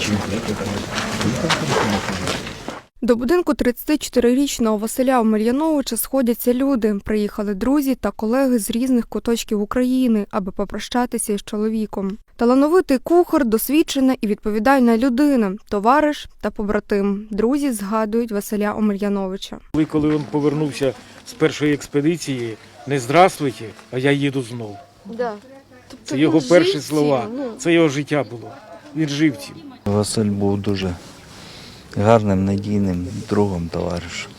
Чим до будинку 34-річного Василя Омельяновича сходяться люди. Приїхали друзі та колеги з різних куточків України, аби попрощатися із чоловіком. Талановитий кухар, досвідчена і відповідальна людина, товариш та побратим. Друзі згадують Василя Омельяновича. Коли, коли він повернувся з першої експедиції, не здравствуйте, а я їду знов. Да. Тобто Це його перші слова. ну. Це його життя було. Він жив цим. Василь був дуже гарним, надійним другом, товаришем,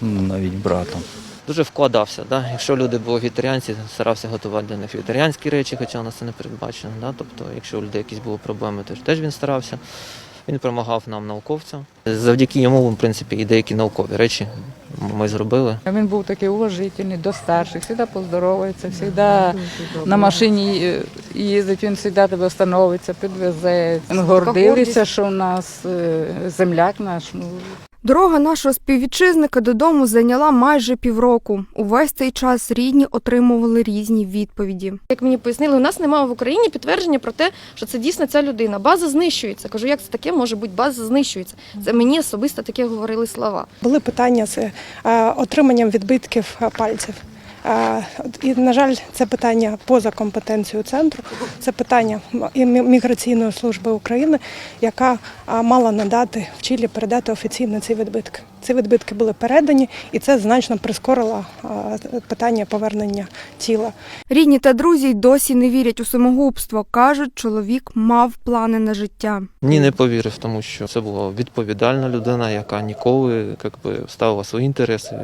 ну, навіть братом. дуже вкладався. Да? Якщо люди були вегетаріанці, старався готувати для них вегетаріанські речі, хоча у нас це не передбачено. Да? Тобто, якщо у людей якісь були проблеми, то теж він старався. Він допомагав нам, науковцям. Завдяки йому, в принципі, і деякі наукові речі ми зробили. Він був такий уважительний до старших, завжди поздоровається, завжди на машині е, їздить, він завжди тебе становиться, підвезе. Він гордився, що у нас е, земляк наш. Ну, Дорога нашого співвітчизника додому зайняла майже півроку. Увесь цей час рідні отримували різні відповіді. Як мені пояснили, у нас немає в Україні підтвердження про те, що це дійсно ця людина. База знищується. Кажу, як це таке може бути? База знищується. Це мені особисто таке говорили слова. Були питання з е, отриманням відбитків е, пальців. І, на жаль, це питання поза компетенцією центру. Це питання міграційної служби України, яка мала надати в Чилі передати офіційно ці відбитки. Ці відбитки були передані, і це значно прискорило питання повернення тіла. Рідні та друзі й досі не вірять у самогубство. кажуть, чоловік мав плани на життя. Ні, не повірив, тому що це була відповідальна людина, яка ніколи як би, ставила свої інтереси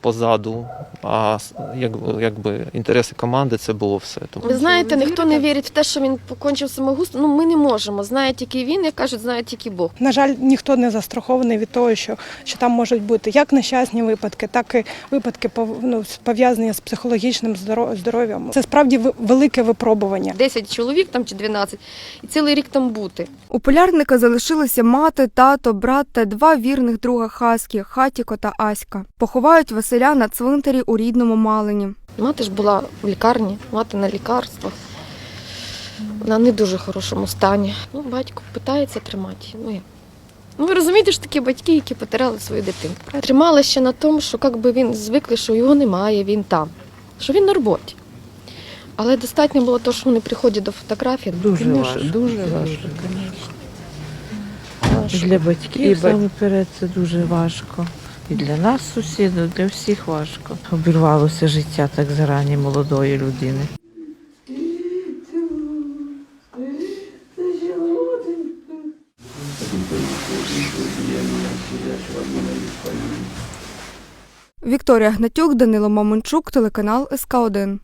позаду, а якби, якби інтереси команди це було все. Тому Ви знаєте, ніхто не вірить в те, що він покончив самогубство. Ну ми не можемо. Знає тільки він, як кажуть, знає тільки Бог. На жаль, ніхто не застрахований від того, що, що там можуть бути як нещасні випадки, так і випадки ну, пов'язані з психологічним здоро- здоров'ям. Це справді ви- велике випробування. 10 чоловік там чи 12, і цілий рік там бути. У полярника залишилися мати, тато, брат та два вірних друга Хаскі Хатіко та Аська. Поховають Василя на цвинтарі у рідному Малині. Мати ж була в лікарні, мати на лікарствах. Вона не дуже хорошому стані. Ну, батько питається тримати. Ну, ну ви розумієте ж такі батьки, які потеряли свою дитину. Тримала ще на тому, що як би він звикли, що його немає, він там, що він на роботі. Але достатньо було того, що вони приходять до фотографій. Дуже Конечно, важко. дуже важко, звісно. Для батьків саме перед це дуже важко. І для нас, сусідів, для всіх важко. Обірвалося життя так зарані молодої людини. Вікторія Гнатюк, Данило Мамончук, телеканал СК 1